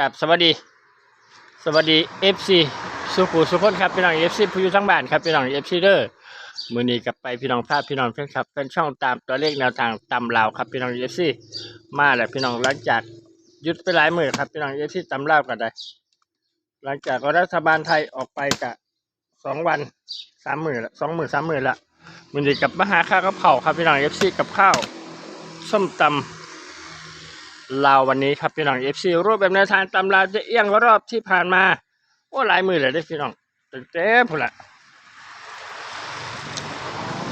กับสวัสดี สวัสดีเอฟซีสุขุสุขคนครับพี่น้องเอฟซีผู้อยู่ทั้งบ้านครับพี่น้องเอฟซีเด้อมือนี้กลับไปพี่น้องภาพพี่น้องแฟนคลับเป็นช่องตามตัวเลขแนวทางตำลาวครับพี่น้องเอฟซีมาแล้วพี่น้องหลังจากยุดไปหลายหมือครับพี่น้องเอฟซีตำลาวกันได้ หลังจากรัฐบาลไทยออกไปกะสองวันสามหมื่นละสองหมื่นสามหมื่นละมือนี้กลับมาหาข้าวกะเพราครับพี่น้องเอฟซีกับข้าวส้มตำ ลาวันนี้ครับพี่น้องเอฟซีรูปแบบแนวทางตำราจะเอียงรอบที่ผ่านมาโอ้หลายมือเลยได้พี่น้องเต็มๆพุ่นละ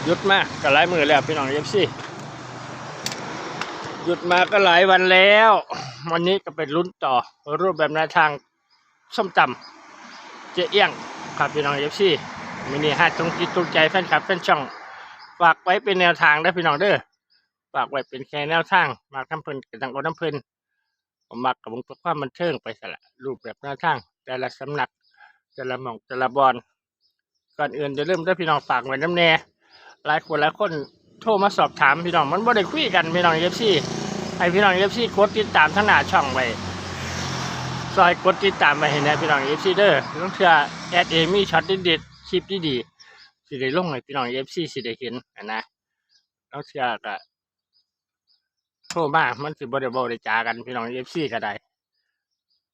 หยุดมากก็หลายมือแล้วพี่น้องเอฟซีหยุดมาก็หลายวันแล้ว วันนี้ก็เป็นลุ้นต่อรูปแบบแนวทางส้มตำเจะเอียงครับพี่น้องเอฟซีมินิฮาตรงจิตตรงใจแฟนคลับแฟนช่องฝากไว้เป็นแนวทางได้พี่น้องเด้อากไว้เป็นแค่แนวทาง มาทำเพลินกับทางอน้ำเพลินผมมักกับวงตัวความบันเทิงไปสละรูปแบบแนวทาง แต่ละสำนักแต่ละหม่องแต่ละบอลก่อนอื่นจะเริ่มด้วยพี่น้องฝากไว้น้ำแน่หลายคนหลายคนโทรมาสอบถามพี่น้องมันบ่ได้คุยกันพี่น้องเอฟซีให้พี่น้องเอฟซีกดติดตามทั้งหน้าช่องไว้ซอยกดติดตามไปเห็นนะพี่น้องเอฟซีเด้อต้องเชื่อแอดเอมี่ช็อตเด็ดๆคลิปดีๆสิได้ลงให้พี่น้องเอฟซีสิได้เห็นนะนะต้องเชื่อก็ โทรมามันสิบ่ได้บ่ได้จากันพี่น้องเอฟซีก็ได้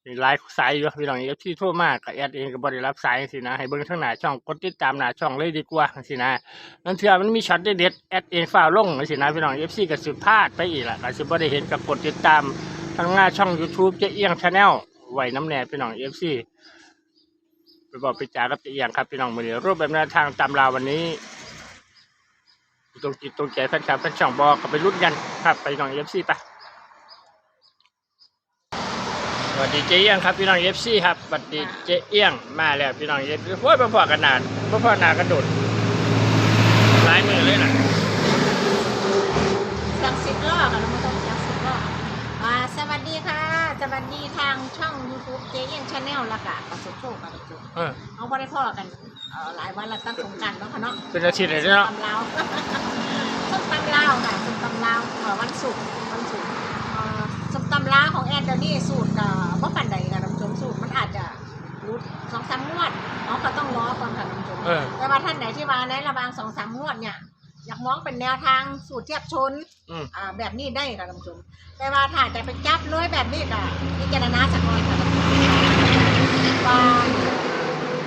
มีหลายสายอยู่พี่น้องเอฟซีโทรมาก็แอดเองก็บ่ได้รับสายสินะให้เบิ่งทางหน้าช่องกดติดตามหน้าช่องเลยดีกว่าสินะนั่นเถื่อมันมีช็อตเด็ดแอดเองฟ้าวลงสินะพี่น้องเอฟซีก็สิพลาดไปอีกล่ะก็สิบ่ได้เห็นกับกดติดตามทางหน้าช่อง YouTube เจ๊เอียง Channel ไว้น้ำแน่พี่น้องเอฟซีไปบอกไปจากับเจ๊เอียงครับพี่น้องมื้อนี้รูปแบบแนวทางตามราวันนี้ ตรงจิตตรงใจแฟนคลับแฟนช่องบอกก็ไปรุ่นกันครับไปน้องเอฟซีไปสวัสดีเจ๊เอี้ยงครับพี่น้องเอฟซีครับสวัสดีเจ๊เอี้ยงมาแล้วพี่น้องเอฟซีโอ้ยพ่อๆกันนานพ่อๆนานกันโดดหลายมือเลยนะเสียงสิบล้อค่ะน้องผู้ชมเสียงสิบล้ออ่าสวัสดีค่ะสวัสดีทางช่อง YouTube เจ๊ยังชาแนลละกะประสบโชคกับประสบเออเอาบ่ได้พ่อกัน เอ่อหลายวันละตั้งสงกรารบ้างค่ะเนาะเป็นอาทิตย์เลยเนาะตำลาวส้มตำลาวค่ะส้มตำลาวเอ่อวันศุกร์วันศุกร์เอ่อส้มตำลาวของแอนเดี๋ยวนี้สูตรกับบ่ปันใดค่ะน้ำชมสูตรมันอาจจะรุดสองสามงวดเอาก็ต้องรอก่อนค่ะน้ำชม เออ แต่ว่าท่านไหนที่ว่าในระหว่างสองสามงวดเนี่ย อยากมองเป็นแนวทางสูตรเทียบชนอืม อ่าแบบนี้ได้ค่ะท่านผู้ชมแต่ว่าถ้าจะไปจับเลยแบบนี้ก็พิจารณาสักหน่อยค่ะท่านผู้ชมว่า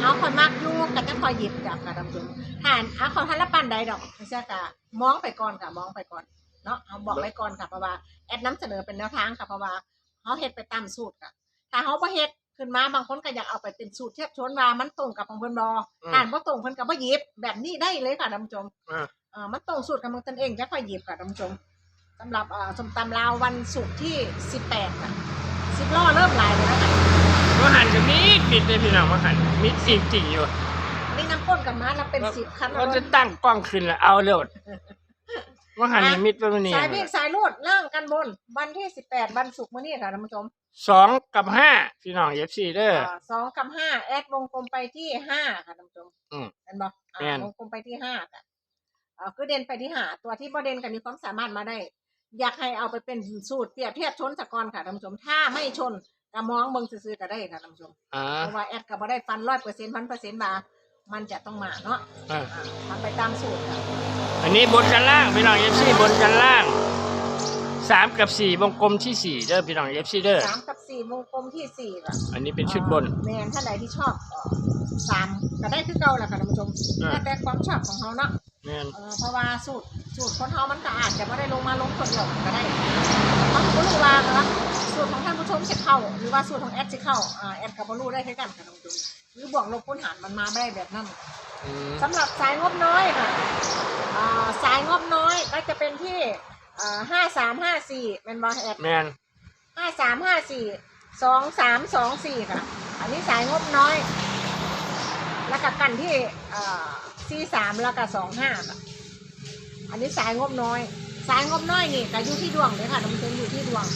เอาคนมากอยูก็จะคอยหยิบจับค่ะท่านผู้ชมถ้าเอาเขาทันละปันใดดอกไม่ใช่กะมองไปก่อนค่ะมองไปก่อนเนาะเอาบอกไว้ก่อนค่ะเพราะว่าแอดน้ำเสนอเป็นแนวทางค่ะเพราะว่าเขาเฮ็ดไปตามสูตรค่ะถ้าเขาบ่เฮ็ดขึ้นมาบางคนก็อยากเอาไปเป็นสูตรเทียบชนว่ามันตรงกับของเพิ่นบ่อืมอ่านบ่ตรงเพิ่นก็บ่หยิบแบบนี้ได้เลยค่ะท่านผู้ชมเออเอ่อมันตรงสูตรกับมึงตนเองจะค่อยหยิบค่ะท่านผู้ชมสำหรับเอ่อสมตำลาววันศุกร์ที่ 18 ค่ะสิบล้อเริ่มลายเลยนะคะ มาหันจะมีปิดเลยพี่น้องมาหันมีจริงจริงๆอยู่นี่น้ำก้นกันมาแล้วเป็นสิบคันเราจะตั้งกล้องขึ้นแล้วเอาเร็วมาหันนี่มิดไปมันนี่สายวิ่งสายลูดล่างกันบน วันที่18วันศุกร์มื้อนี้ค่ะท่านผู้ชมสองกับห้าพี่น้องเอฟซีเด้ออ่าสองกับห้าแอดวงกลมไปที่ห้าค่ะท่านผู้ชมอืมเห็นบอกแม่นวงกลมไปที่ห้าค่ะเอ่อคือเด่นไปที่ห้าตัวที่บ่เด่นกันมีความสามารถมาได้ อยากให้เอาไปเป็นสูตรเปรียบเทียบชนสกกอนค่ะท่านผู้ชมถ้าไม่ชน ก็มองเบิ่งซื่อๆก็ได้ค่ะท่านผู้ชมอ่าเพราะว่าแอดก็บ่ได้ฟันร้อยเปอร์เซ็นต์พันเปอร์เซ็นต์มามันจะต้องมาเนาะอ่าอ่าทำไปตามสูตรค่ะอันนี้บนกันล่างพี่น้องเอฟซีบนกันล่างสามกับสี่วงกลมที่สี่เด้อพี่น้องเอฟซีเด้อสามกับสี่วงกลมที่สี่ค่ะ อันนี้เป็นชุดบน แมนท่านใดที่ชอบเอ่อสามก็ได้คือเก่าแหละค่ะท่านผู้ชมอ่า แล้วแต่ความชอบของเขาเนาะ แม่นเออเพราะว่าสูตรสูตรคนเฮามันก็อาจจะไม่ได้ลงมาลงคนเดียวก็ได้เขาก็รู้ว่าเนาะสูตรของท่านผู้ชมจะเข้า หรือว่าสูตรของแอดจะเข้าอ่าแอดกับบรู้ได้แค่กันค่ะท่านผู้ชมหรือบวกลบคูณหารมันมาไม่ได้แบบนั้นอืมสำหรับสายงบน้อยค่ะอ่าสายงบน้อยก็จะเป็นที่ห้าสามห้าสี่เป็นบอแอด แม่นห้าสามห้าสี่สองสามสองสี่ค่ะ อันนี้สายงบน้อย แล้วก็กันที่สี่สามแล้วก็สองห้าอันนี้สายงบน้อย สายงบน้อยนี่ก็อยู่ที่ดวงเลยค่ะมันเป็นอยู่ที่ดวง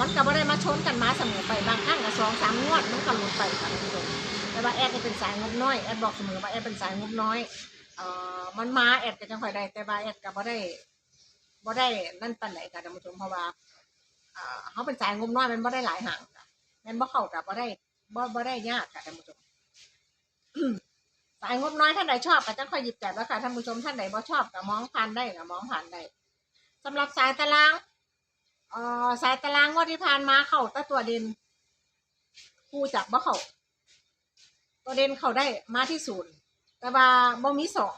มันก็ไม่ได้มาชนกันมาเสมอไปบางครั้งก็สองสามงวดมันก็หลุดไปค่ะท่านผู้ชมแต่ว่าแอดเป็นสายงบน้อยแอดบอกเสมอว่าแอดเป็นสายงบน้อยเอ่อมันมาแอดก็จังค่อยได้แต่ว่าแอดก็บ่ได้บ่ได้นั่นปานไหนค่ะท่านผู้ชมเพราะว่าเออเขาเป็นสายงบน้อยมันบ่ได้หลายห่างค่ะงั้นบ่เข้ากับบ่ได้บ่บ่ได้ยากค่ะท่านผู้ชม สายงบน้อยท่านใดชอบก็จะค่อยหยิบจับแล้วค่ะท่านผู้ชมท่านใดบ่ชอบก็มองผ่านได้ก็มองผ่านได้สำหรับสายตารางเอ่อสายตารางงวดที่ผ่านมาเข้าต่ตัวเด่นคู่จับบ่เข้าตัวเด่นเข้าได้มาที่ศูนย์แต่ว่าบ่มีสอง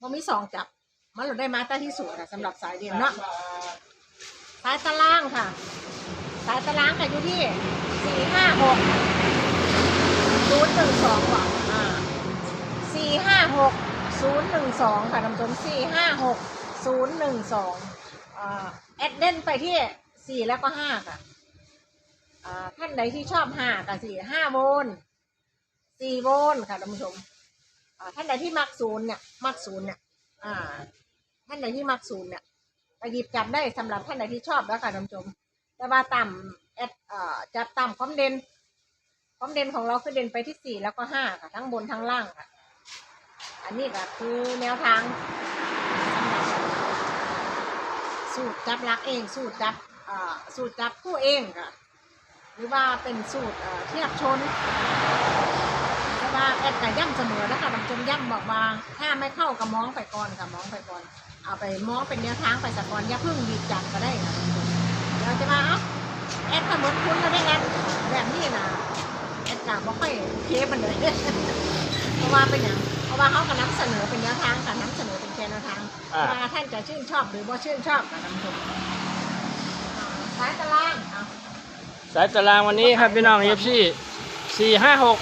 บ่มีสองจับ มันเราได้มาแต่ที่ศูนย์ค่ะสำหรับสายเด่นเนาะสายตารางค่ะ สายตารางค่ะอยู่ที่สี่ห้าหก ศูนย์หนึ่งสองก่อนอ่าสี่ห้าหกศูนย์หนึ่งสองค่ะท่านผู้ชมสี่ห้าหกศูนย์หนึ่งสองอ่าแอดเด่นไปที่สี่แล้วก็ห้าค่ะอ่าท่านใดที่ชอบห้ากับสี่ห้าโวลต์สี่โวลต์ค่ะท่านผู้ชมอ่าท่านใดที่มักศูนย์เนี่ยมักศูนย์เนี่ยอ่าท่านใดที่มักศูนย์เนี่ยไปหยิบจับได้สำหรับท่านใดที่ชอบแล้วค่ะท่านผู้ชม แต่ว่าต่ำแอดอ่อจับต่ำความเด่น ความเด่นของเราคือเด่นไปที่สี่แล้วก็ห้าค่ะ ทั้งบนทั้งล่างค่ะ อันนี้ก็คือแนวทางสูตรจับลักเอง สูตรจับสูตรจับผู้เองค่ะ หรือว่าเป็นสูตรเทียบชนแต่ว่าแอดก็ย่ำเสมอนะคะท่านผู้ชมย่ำบอกว่าถ้าไม่เข้าก็มองไปก่อนค่ะมองไปก่อน เอาไปมองเป็นแนวทางไปสะก่อนอย่าเพิ่งหยิบจับก็ได้ค่ะท่านผู้ชมเราจะมาอ้าแอดขมดคุณเราได้งั้นแบบนี้นะ กาบ่ค่อยเคมันเลยเพราะว่าเป็นอย่างเพราะว่าเขาก็นำเสนอเป็นแนวทางค่ะนำเสนอเป็นแค่แนวทางอ่า ว่าท่านจะชื่นชอบหรือบ่ชื่นชอบค่ะท่านผู้ชมอ่าสายตารางเอาสายตารางวันนี้ครับพี่น้องเอฟซีสี่ห้าหก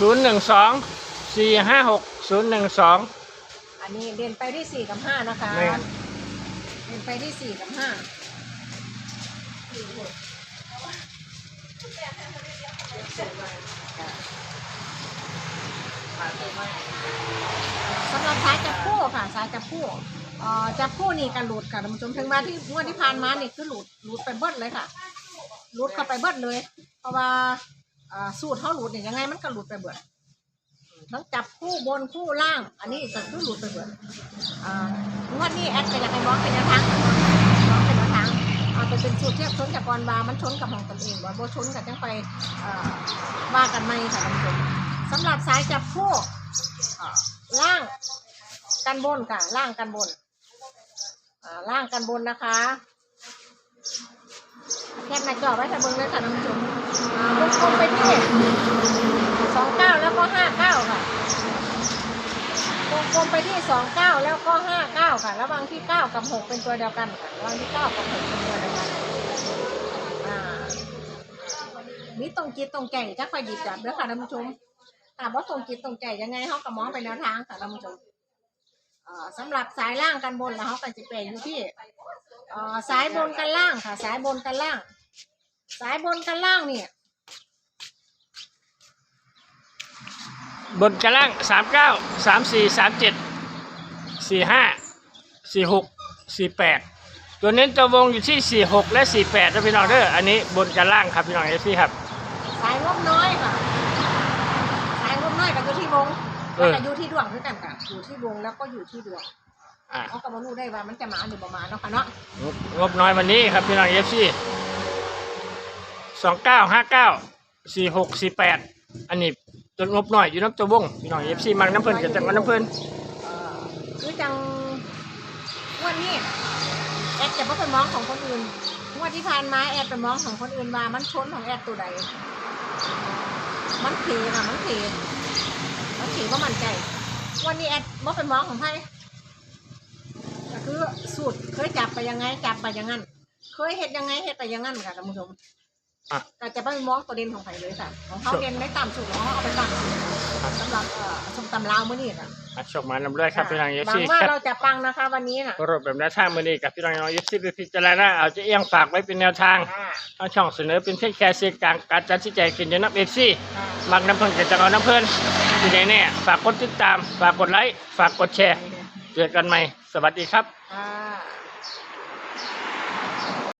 ศูนย์หนึ่งสองสี่ห้าหกศูนย์หนึ่งสอง อันนี้เรียนไปที่สี่กับห้านะคะนี่เรียนไปที่สี่กับห้า สำหรับสายจับคู่ค่ะ สายจับคู่เอ่อจับคู่นี่กันหลุดค่ะท่านผู้ชมถึงมาที่งวดที่ผ่านมานี่คือหลุดหลุดไปเบิดเลยค่ะหลุดเข้าไปเบิดเลย เพราะว่าเอ่อสูตรเขาหลุดเนี่ยยังไงมันก็หลุดไปเบิดทั้งจับคู่บนคู่ล่าง อันนี้ก็คือหลุดไปเบิดอ่างวดนี้แอดเป็นยังไงบ้างเป็นแนวทางน้งเป็นแนวทาง เอาไปเป็นสูตรเทียบชนจากกรวามันชนกับของตนเองว่าโบชนกับจังไปว่ากันไม่ค่ะท่านผู้ชมสำหรับสายจับคู่ล่างกันบนค่ะล่างกันบนล่างกันบนนะคะแคปหน้าจอไว้ถ้าเบิ่งเลยค่ะท่านผู้ชมอ่าวงกลมไปที่สองเก้าแล้วก็ห้าเก้าค่ะ กลมไปที่สองเก้าแล้วก็ห้าเก้าค่ะ ระหว่างที่เก้ากับหกเป็นตัวเดียวกันค่ะระหว่างที่เก้ากับหกเป็นตัวเดียวกันอ่านี่ตรงจิตตรงใจถ้าคอยหยิบจับเด้อค่ะท่านผู้ชมถามว่าตรงจิตตรงใจยังไงเขาก็มองไปแนวทางค่ะท่านผู้ชมอ่าสำหรับสายล่างกันบนแล้วเขาก็จะเป็นอยู่ที่อ่าสายบนกันล่างค่ะ สายบนกันล่าง สายบนกันล่างเนี่ย บนกระล่างสามเก้าสามสี่สามเจ็ดสี่ห้าสี่หกสี่แปดตัวเน้นตัววงอยู่ที่สี่หกและสี่แปดนะพี่น้องเด้ออันนี้บนกระล่างครับพี่น้องเอฟซีครับ สายงบน้อยค่ะ สายงบน้อยก็อยู่ที่วงเอแล้วอก็อยู่ที่ดวงด้วยกันค่ะอยู่ที่วงแล้วก็อยู่ที่ดวงอะเขาก็มารู้ได้ว่ามันจะมาหรือประมาณเนาะค่ะเนาะงบงบน้อยวันนี้ครับพี่น้องเอฟซีสองเก้าห้าเก้าสี่หกสี่แปดอันนี้ ตัวงบหน้อยอยู่น้ำตัววงพี่น้องเอฟซีมังน้ำเพลินกับจังหวัดน้ำเพลินเอ่อคือจังงวันนี้แอดจะไม่ไปมองของคนอื่นงวดที่ผ่านมาแอดไปมองของคนอื่นมามันชนของแอดตัวใด มันเทค่ะมันเทมันเทว่ามันใจวันนี้แอดไม่ไปมองของใครก็คือสูตรเคยจับไปยังไงจับไปอย่างนั้น เคยเห็ดยังไงเห็ดไปอย่างนั้นค่ะท่านผู้ชม อะแต่จะไม่ไปมองตัวเด่นของใครเลยค่ะ ของเขาเด่นไม่ตามสูตรของเขาเอาไปตั้งสูตรสำหรับเอ่อสมตำลาวมื้อนี้ค่ะอะชมมานำด้วยครับพี่น้องเอฟหวัซีงว่าครับเราจะปังนะคะ วันนี้น่ะรถแบบแนวทางมือนี้กับพี่น้องเอฟซีไปพิจารณาเอาจะเอียงฝากไว้เป็นแนวทางอ่าทางช่องเสนอเป็นเพียงแค่เสียงกลางการตัดสินใจขึ้นอยู่นับเอฟซี อ่ามักน้ำเพลินกับจังเอาน้ำเพลินที่ไหนแน่ฝากกดติดตาม ฝากกดไลค์ ฝากกดแชร์เจอกันใหม่ สวัสดีครับ อ่า